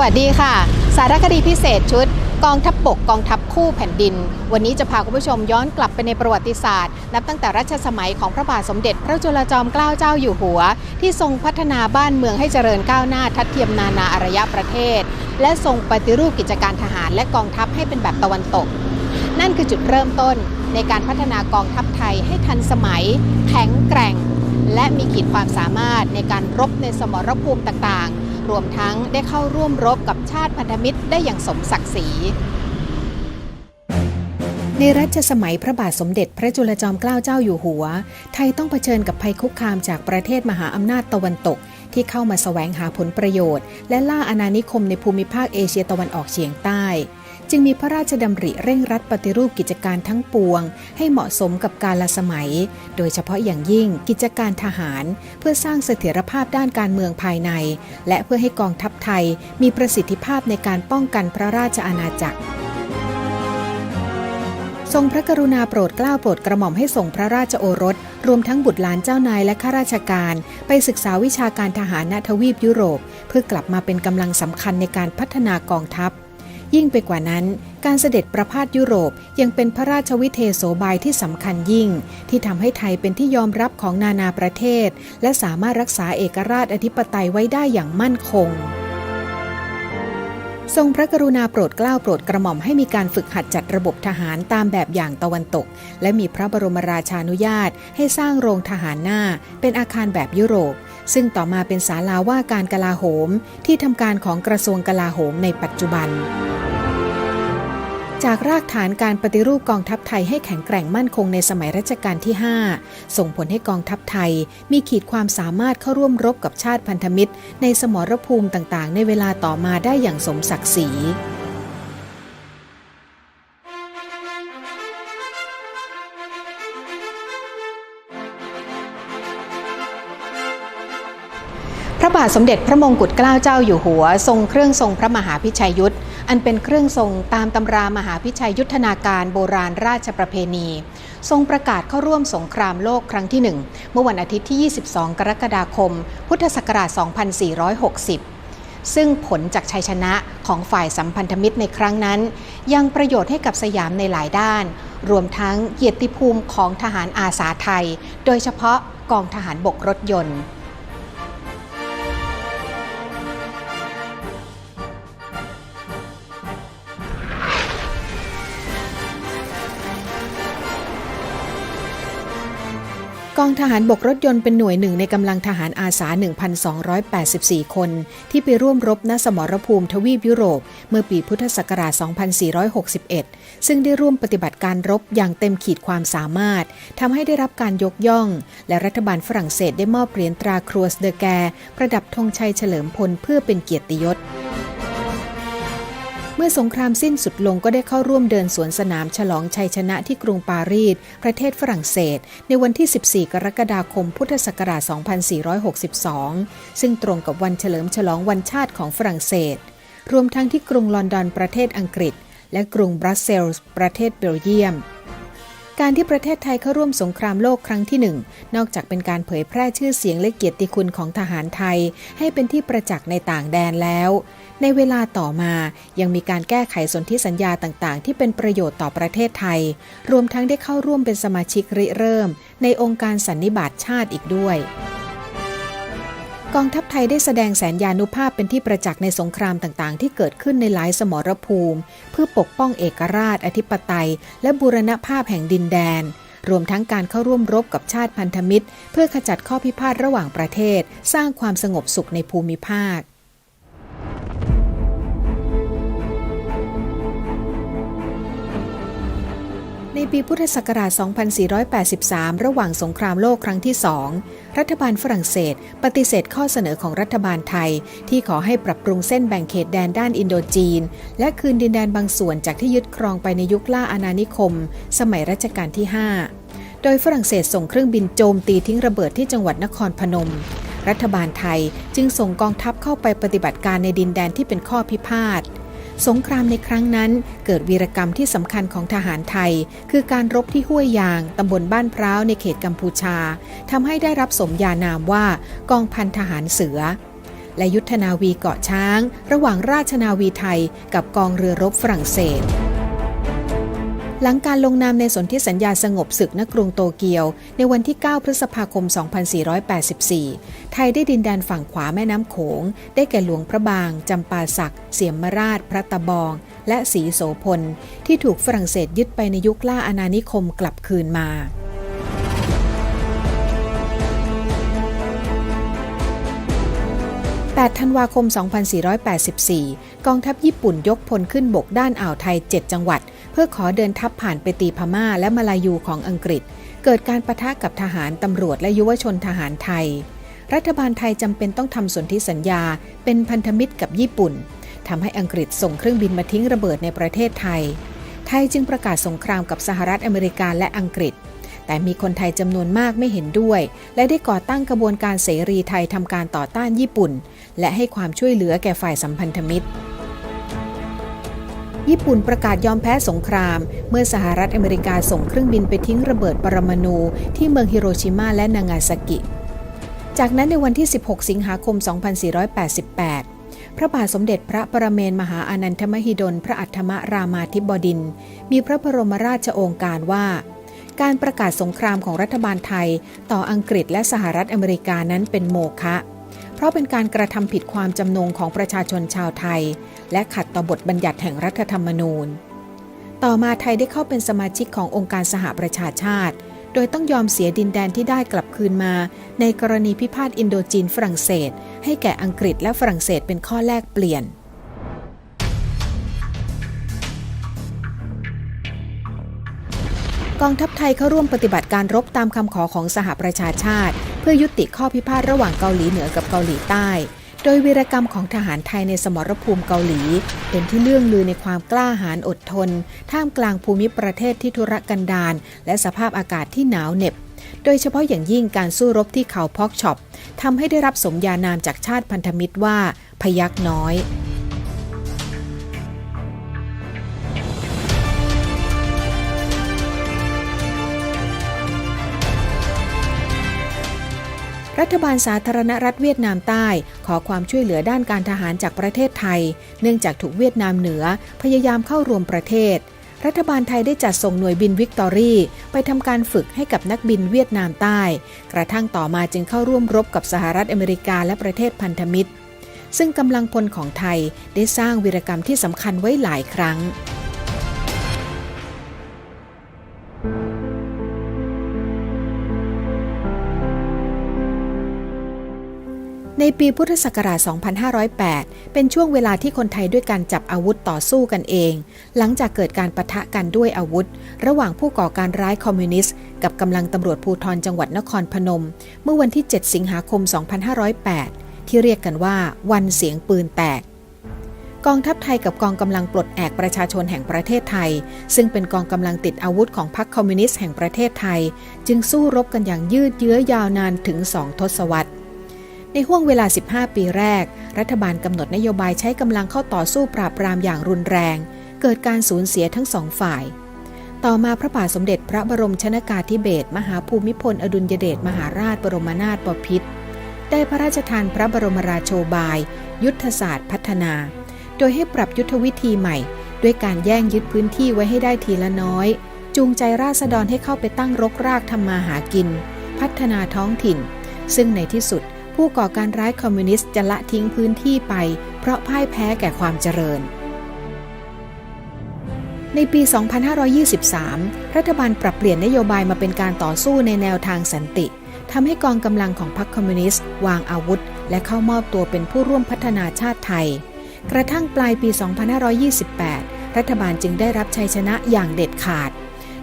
วัสดีค่ะ สารคดีพิเศษชุด กองทัพบกกองทัพคู่แผ่นดิน วันนี้จะพาคุณผู้ชมย้อนกลับไปในประวัติศาสตร์ นับตั้งแต่รัชสมัยของพระบาทสมเด็จ พระจุลจอมเกล้าเจ้าอยู่หัว ที่ทรงพัฒนาบ้านเมืองให้เจริญก้าวหน้าทัดเทียมนานาอารยประเทศ และทรงปฏิรูปกิจการทหารและกองทัพให้เป็นแบบตะวันตก นั่นคือจุดเริ่มต้นในการพัฒนากองทัพไทยให้ทันสมัย แข็งแกร่ง และมีขีดความสามารถในการรบในสมรภูมิต่างๆ รวมทั้งได้เข้าร่วมรบกับชาติพันธมิตรได้อย่างสมศักดิ์ศรีในรัชสมัยพระบาทสมเด็จพระจุลจอมเกล้าเจ้าอยู่หัว ไทยต้องเผชิญกับภัยคุกคามจากประเทศมหาอำนาจตะวันตก ที่เข้ามาแสวงหาผลประโยชน์ และล่าอาณานิคมในภูมิภาคเอเชียตะวันออกเฉียงใต้ จึงมีพระราชดำริเร่งรัดปฏิรูปกิจการทั้งปวง ให้เหมาะสมกับกาลสมัย โดยเฉพาะอย่างยิ่งกิจการทหาร เพื่อสร้างเสถียรภาพด้านการเมืองภายใน และเพื่อให้กองทัพไทยมีประสิทธิภาพในการป้องกันพระราชอาณาจักรทรงพระกรุณาโปรดเกล้าโปรดกระหม่อมให้ส่งพระราชโอรส รวมทั้งบุตรหลานเจ้านายและข้าราชการ ไปศึกษาวิชาการทหารณทวีปยุโรป เพื่อกลับมาเป็นกำลังสำคัญในการพัฒนากองทัพ ยิ่งไปกว่านั้น การเสด็จประพาสยุโรปยังเป็นพระราชวิเทโสบายที่สำคัญยิ่ง ที่ทำให้ไทยเป็นที่ยอมรับของนานาประเทศ และสามารถรักษาเอกราชอธิปไตยไว้ได้อย่างมั่นคงทรงพระกรุณาโปรดเกล้าโปรดกระหม่อมให้มีการฝึกหัดจัดระบบทหารตามแบบอย่างตะวันตก และมีพระบรมราชานุญาต ให้สร้างโรงทหารหน้า เป็นอาคารแบบยุโรป ซึ่งต่อมาเป็นศาลาว่าการกลาโหม ที่ทำการของกระทรวงกลาโหมในปัจจุบัน จากรากฐานการปฏิรูปกองทัพไทยให้แข็งแกร่งมั่นคงในสมัยรัชกาลที่ 5 ส่งผลให้กองทัพไทย มีขีดความสามารถเข้าร่วมรบกับชาติพันธมิตร ในสมรภูมิต่างๆ ในเวลาต่อมาได้อย่างสมศักดิ์ศรี บาทสมเด็จพระมงกุฎเกล้าเจ้าอยู่หัว ทรงเครื่องทรงพระมหาพิชัยยุทธอันเป็นเครื่องทรงตามตำรามหาพิชัยยุทธนาการโบราณราชประเพณี ทรงประกาศเข้าร่วมสงครามโลกครั้งที่ 1 เมื่อวันอาทิตย์ที่ 22 กรกฎาคม พุทธศักราช 2460 ซึ่งผลจากชัยชนะของฝ่ายสัมพันธมิตรในครั้งนั้น ยังประโยชน์ให้กับสยามในหลายด้าน รวมทั้งเกียรติภูมิของทหารอาสาไทย โดยเฉพาะกองทหารบกรถยนต์ องทหารบกรถยนต์เป็นหน่วยหนึ่งในกำลังทหารอาสา 1,284 คน ที่ไปร่วมรบณสมรภูมิทวีปยุโรป เมื่อปีพุทธศักราช 2461 ซึ่งได้ร่วมปฏิบัติการรบอย่างเต็มขีดความสามารถทำให้ได้รับการยกย่อง และรัฐบาลฝรั่งเศสได้มอบเหรียญตราครัวสเดอแก ประดับธงชัยเฉลิมพลเพื่อเป็นเกียรติยศ มื่อสงครามสิ้นสุดลงก็ได้เข้าร่วมเดินสวนสนามฉลองชัยชนะที่กรุงปารีส ประเทศฝรั่งเศส ในวันที่ 14 กรกฎาคม พุทธศักราช 2462 ซึ่งตรงกับวันเฉลิมฉลองวันชาติของฝรั่งเศส รวมทั้งที่กรุงลอนดอนประเทศอังกฤษ และกรุงบรัสเซลส์ประเทศเบลเยียม การที่ประเทศไทยเข้าร่วมสงครามโลกครั้งที่หนึ่งนอกจากเป็นการเผยแพร่ชื่อเสียงและเกียรติคุณของทหารไทย ให้เป็นที่ประจักษ์ในต่างแดนแล้ว ในเวลาต่อมายังมีการแก้ไขสนธิสัญญาต่างๆ ที่เป็นประโยชน์ต่อประเทศไทย รวมทั้งได้เข้าร่วมเป็นสมาชิกริเริ่ม ในองค์การสันนิบาตชาติอีกด้วย กองทัพไทยได้แสดงแสนยานุภาพเป็นที่ประจักษ์ในสงครามต่างๆ ที่เกิดขึ้นในหลายสมรภูมิ เพื่อปกป้องเอกราช อธิปไตย และบูรณภาพแห่งดินแดน รวมทั้งการเข้าร่วมรบกับชาติพันธมิตร เพื่อขจัดข้อพิพาทระหว่างประเทศ สร้างความสงบสุขในภูมิภาค ปีพุทธศักราช 2483 ระหว่างสงครามโลกครั้งที่สอง รัฐบาลฝรั่งเศส ปฏิเสธข้อเสนอของรัฐบาลไทย ที่ขอให้ปรับปรุงเส้นแบ่งเขตแดนด้านอินโดจีน และคืนดินแดนบางส่วนจากที่ยึดครองไปในยุคล่าอาณานิคม สมัยรัชกาลที่ 5 โดยฝรั่งเศสส่งเครื่องบินโจมตีทิ้งระเบิดที่จังหวัดนครพนม รัฐบาลไทยจึงส่งกองทัพเข้าไปปฏิบัติการในดินแดนที่เป็นข้อพิพาท สงครามในครั้งนั้นเกิดวีรกรรมที่สำคัญของทหารไทย คือการรบที่ห้วยยางตำบลบ้านพร้าวในเขตกัมพูชาทำให้ได้รับสมญานามว่ากองพันทหารเสือ และยุทธนาวีเกาะช้าง ระหว่างราชนาวีไทยกับกองเรือรบฝรั่งเศส หลังการลงนามในสนธิสัญญาสงบศึกณกรุงโตเกียว ในวันที่ 9 พฤษภาคม 2484 ไทยได้ดินแดนฝั่งขวาแม่น้ำโขง ได้แก่หลวงพระบาง จำปาสัก เสียมราช พระตะบอง และศรีโสพล ที่ถูกฝรั่งเศสยึดไปในยุคล่าอาณานิคมกลับคืนมา 8 ธันวาคม 2484 กองทัพญี่ปุ่นยกพลขึ้นบกด้านอ่าวไทย 7 จังหวัด เพื่อขอเดินทัพผ่านไปตีพม่าและมาลายูของอังกฤษ เกิดการประทะกับทหารตำรวจและยุวชนทหารไทย รัฐบาลไทยจำเป็นต้องทำสนธิสัญญา เป็นพันธมิตรกับญี่ปุ่นทำให้อังกฤษส่งเครื่องบินมาทิ้งระเบิดในประเทศไทย ไทยจึงประกาศสงครามกับสหรัฐอเมริกาและอังกฤษ แต่มีคนไทยจำนวนมากไม่เห็นด้วย และได้ก่อตั้งกระบวนการเสรีไทยทำการต่อต้านญี่ปุ่น และให้ความช่วยเหลือแก่ฝ่ายสัมพันธมิตร ญี่ปุ่นประกาศยอมแพ้สงคราม เมื่อสหรัฐอเมริกาส่งเครื่องบินไปทิ้งระเบิดปรมาณูที่เมืองฮิโรชิมาและนางาซากิ จากนั้นในวันที่ 16 สิงหาคม 2488พระบาทสมเด็จพระประเมนมหาอานันทมหิดล พระอัฏฐมรามาธิบดิน มีพระบรมราชโองการว่า การประกาศสงครามของรัฐบาลไทย ต่ออังกฤษและสหรัฐอเมริกานั้นเป็นโมฆะเพราะเป็นการกระทำผิดความจำนงของประชาชนชาวไทย และขัดต่อบทบัญญัติแห่งรัฐธรรมนูญ ต่อมาไทยได้เข้าเป็นสมาชิกขององค์การสหประชาชาติ โดยต้องยอมเสียดินแดนที่ได้กลับคืนมา ในกรณีพิพาทอินโดจีนฝรั่งเศส ให้แก่อังกฤษและฝรั่งเศสเป็นข้อแลกเปลี่ยน กองทัพไทยเข้าร่วมปฏิบัติการรบตามคำขอของสหประชาชาติ เพื่อยุติข้อพิพาทระหว่างเกาหลีเหนือกับเกาหลีใต้ โดยวีรกรรมของทหารไทยในสมรภูมิเกาหลี เป็นที่เลื่องลือในความกล้าหาญอดทน ท่ามกลางภูมิประเทศที่ทุรกันดารและสภาพอากาศที่หนาวเหน็บ โดยเฉพาะอย่างยิ่งการสู้รบที่เขาพอกช็อปทำให้ได้รับสมญานามจากชาติพันธมิตรว่าพยักน้อย รัฐบาลสาธารณรัฐเวียดนามใต้ ขอความช่วยเหลือด้านการทหารจากประเทศไทย เนื่องจากถูกเวียดนามเหนือพยายามเข้ารวมประเทศ รัฐบาลไทยได้จัดส่งหน่วยบินวิกตอรี่ ไปทำการฝึกให้กับนักบินเวียดนามใต้ กระทั่งต่อมาจึงเข้าร่วมรบกับสหรัฐอเมริกาและประเทศพันธมิตร ซึ่งกำลังพลของไทยได้สร้างวีรกรรมที่สำคัญไว้หลายครั้ง ปีพุทธศักราช 2508 เป็นช่วงเวลาที่คนไทยด้วยการจับอาวุธต่อสู้กันเอง หลังจากเกิดการปะทะกันด้วยอาวุธ ระหว่างผู้ก่อการร้ายคอมมิวนิสต์ กับกำลังตำรวจภูธรจังหวัดนครพนม เมื่อวันที่ 7 สิงหาคม 2508 ที่เรียกกันว่าวันเสียงปืนแตกกองทัพไทยกับกองกำลังปลดแอกประชาชนแห่งประเทศไทย ซึ่งเป็นกองกำลังติดอาวุธของพรรคคอมมิวนิสต์แห่งประเทศไทย จึงสู้รบกันอย่างยืดเยื้อยาวนานถึง2ทศวรรษ ในห่วงเวลา 15 ปีแรก รัฐบาลกำหนดนโยบายใช้กำลังเข้าต่อสู้ปราบปรามอย่างรุนแรง เกิดการสูญเสียทั้งสองฝ่าย ต่อมาพระบาทสมเด็จพระบรมชนากาธิเบศรมหาภูมิพล อดุลยเดชมหาราชบรมนาถบพิตรได้พระราชทานพระบรมราโชบาย ยุทธศาสตร์พัฒนา โดยให้ปรับยุทธวิธีใหม่ ด้วยการแย่งยึดพื้นที่ไว้ให้ได้ทีละน้อย จูงใจราษฎรให้เข้าไปตั้งรกรากทำมาหากิน พัฒนาท้องถิ่น ซึ่งในที่สุด ผู้ก่อการร้ายคอมมิวนิสต์จะละทิ้งพื้นที่ไป เพราะพ่ายแพ้แก่ความเจริญ ในปี 2523 รัฐบาลปรับเปลี่ยนนโยบายมาเป็นการต่อสู้ในแนวทางสันติทำให้กองกำลังของพรรคคอมมิวนิสต์วางอาวุธ และเข้ามอบตัวเป็นผู้ร่วมพัฒนาชาติไทย กระทั่งปลายปี 2528 รัฐบาลจึงได้รับชัยชนะอย่างเด็ดขาด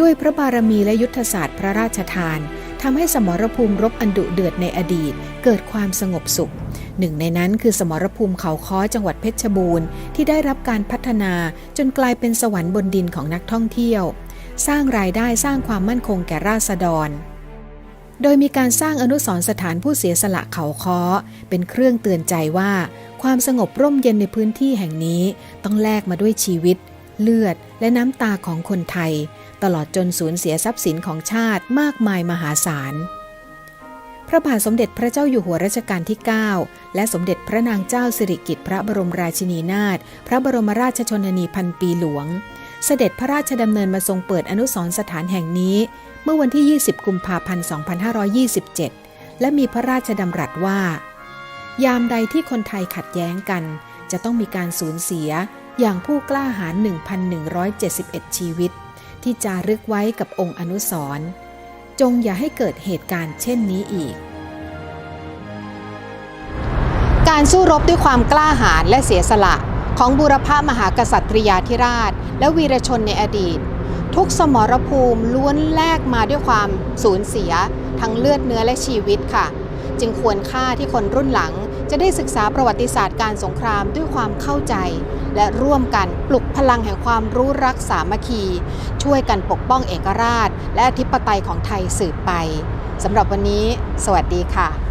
ด้วยพระบารมีและยุทธศาสตร์พระราชทาน ทำให้สมรภูมิรบอันดุเดือดในอดีต เกิดความสงบสุข หนึ่งในนั้นคือสมรภูมิเขาค้อจังหวัดเพชรบูรณ์ที่ได้รับการพัฒนาจนกลายเป็นสวรรค์บนดินของนักท่องเที่ยว สร้างรายได้สร้างความมั่นคงแก่ราษฎรโดยมีการสร้างอนุสรณ์สถานผู้เสียสละเขาค้อ เป็นเครื่องเตือนใจว่า ความสงบร่มเย็นในพื้นที่แห่งนี้ ต้องแลกมาด้วยชีวิต เลือดและน้ำตาของคนไทย ตลอดจนสูญเสียทรัพย์สินของชาติมากมายมหาศาล พระบาทสมเด็จพระเจ้าอยู่หัวรัชกาลที่ 9 และสมเด็จพระนางเจ้าสิริกิติ์พระบรมราชินีนาถ พระบรมราชชนนีพันปีหลวง เสด็จพระราชดำเนินมาทรงเปิดอนุสรณ์สถานแห่งนี้ เมื่อวันที่ 20 กุมภาพันธ์ 2527 และมีพระราชดำรัสว่า ยามใดที่คนไทยขัดแย้งกัน จะต้องมีการสูญเสียอย่างผู้กล้าหาญ1,171 ชีวิต ที่จารึกไว้กับองค์อนุสรณ์จงอย่าให้เกิดเหตุการณ์เช่นนี้อีก การสู้รบด้วยความกล้าหาญและเสียสละของบูรพามหากษัตริยาธิราช และวีรชนในอดีต ทุกสมรภูมิล้วนแลกมาด้วยความสูญเสีย ทั้งเลือดเนื้อและชีวิตค่ะ จึงควรค่าที่คนรุ่นหลัง จะได้ศึกษาประวัติศาสตร์การสงครามด้วยความเข้าใจ และร่วมกันปลุกพลังแห่งความรู้รักสามัคคี ช่วยกันปกป้องเอกราช และอธิปไตยของไทยสืบไปสำหรับวันนี้ สวัสดีค่ะ